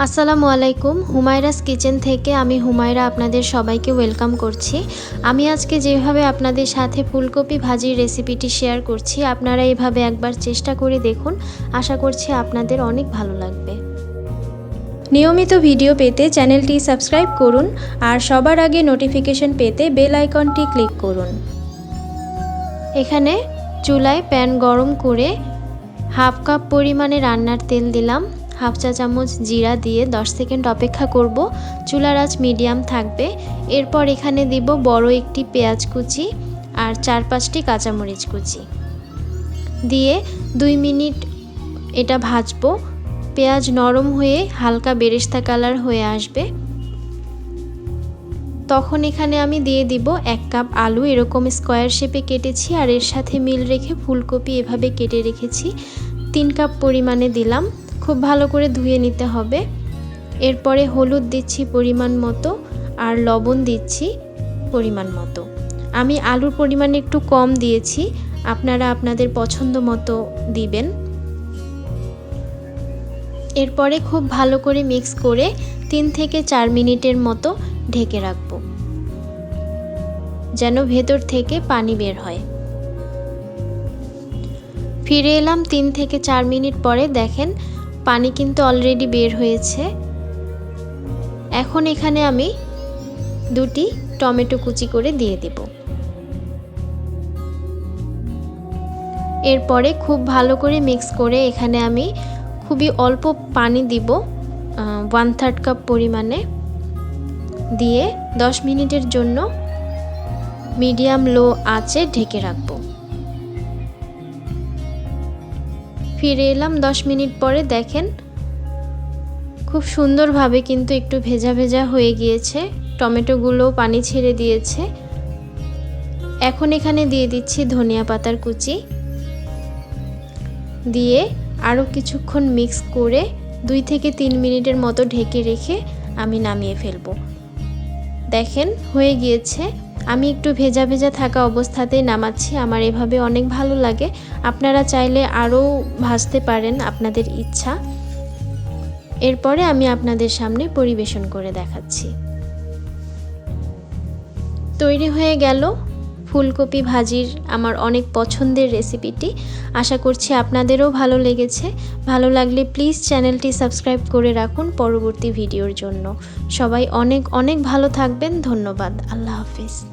আসসালামু আলাইকুম, হুমায়রাস কিচেন থেকে আমি হুমায়রা আপনাদের সবাইকে ওয়েলকাম করছি। আমি আজকে যেভাবে আপনাদের সাথে ফুলকপি ভাজির রেসিপিটি শেয়ার করছি, আপনারা এভাবে একবার চেষ্টা করে দেখুন। আশা করছি আপনাদের অনেক ভালো লাগবে। নিয়মিত ভিডিও পেতে চ্যানেলটি সাবস্ক্রাইব করুন আর সবার আগে নোটিফিকেশন পেতে বেল আইকনটি ক্লিক করুন। এখানে চুলায় প্যান গরম করে হাফ কাপ পরিমাণে রান্নার তেল দিলাম। হাফ চা চামচ জিরা দিয়ে 10 সেকেন্ড অপেক্ষা করব। চুলার আঁচ মিডিয়াম থাকবে। এরপর এখানে দিব বড় একটি পেঁয়াজ কুচি আর চার পাঁচটি কাঁচামরিচ কুচি। দিয়ে দুই মিনিট এটা ভাজবো। পেঁয়াজ নরম হয়ে হালকা বেরেস্তা কালার হয়ে আসবে। তখন এখানে আমি দিয়ে দিব এক কাপ আলু। এরকম স্কোয়ার শেপে কেটেছি আর এর সাথে মিল রেখে ফুলকপি এভাবে কেটে রেখেছি। তিন কাপ পরিমাণে দিলাম। খুব ভালো করে ধুয়ে নিতে হবে। এরপরে হলুদ দিচ্ছি পরিমাণ মতো আর লবণ দিচ্ছি পরিমাণ মতো। আমি আলুর পরিমাণ একটু কম দিয়েছি, আপনারা আপনাদের পছন্দ মতো দিবেন। এরপরে খুব ভালো করে মিক্স করে তিন থেকে চার মিনিটের মতো ঢেকে রাখব। যেন ভেতর থেকে পানি বের হয়। ফিরে এলাম তিন থেকে চার মিনিট পরে, দেখেন পানি কিন্তু অলরেডি বের হয়েছে। এখন এখানে আমি দুটি টমেটো কুচি করে দিয়ে দেব। এরপরে খুব ভালো করে মিক্স করে এখানে আমি খুবই অল্প পানি দিব ওয়ান থার্ড কাপ পরিমাণে দিয়ে দশ মিনিটের জন্য মিডিয়াম লো আঁচে ঢেকে রাখব। ফিরে এলাম, দশ মিনিট পরে দেখেন খুব সুন্দরভাবে কিন্তু একটু ভেজা ভেজা হয়ে গিয়েছে। টমেটোগুলো পানি ছেড়ে দিয়েছে। এখন এখানে দিয়ে দিচ্ছি ধনিয়া পাতার কুচি। দিয়ে আরও কিছুক্ষণ মিক্স করে দুই থেকে তিন মিনিটের মতো ঢেকে রেখে আমি নামিয়ে ফেলব। দেখেন হয়ে গিয়েছে আমি একটু ভেজা ভেজা থাকা অবস্থাতেই নামাচ্ছি। আমার এভাবে অনেক ভালো লাগে। আপনারা চাইলে আরও ভাজতে পারেন আপনাদের ইচ্ছা। এরপরে আমি আপনাদের সামনে পরিবেশন করে দেখাচ্ছি। তৈরি হয়ে গেল ফুলকপি ভাজির আমার অনেক পছন্দের রেসিপিটি। আশা করছি আপনাদেরও ভালো লেগেছে। ভালো লাগলে প্লিজ চ্যানেলটি সাবস্ক্রাইব করে রাখুন পরবর্তী ভিডিওর জন্য। সবাই অনেক অনেক ভালো থাকবেন। ধন্যবাদ। আল্লাহ হাফিজ।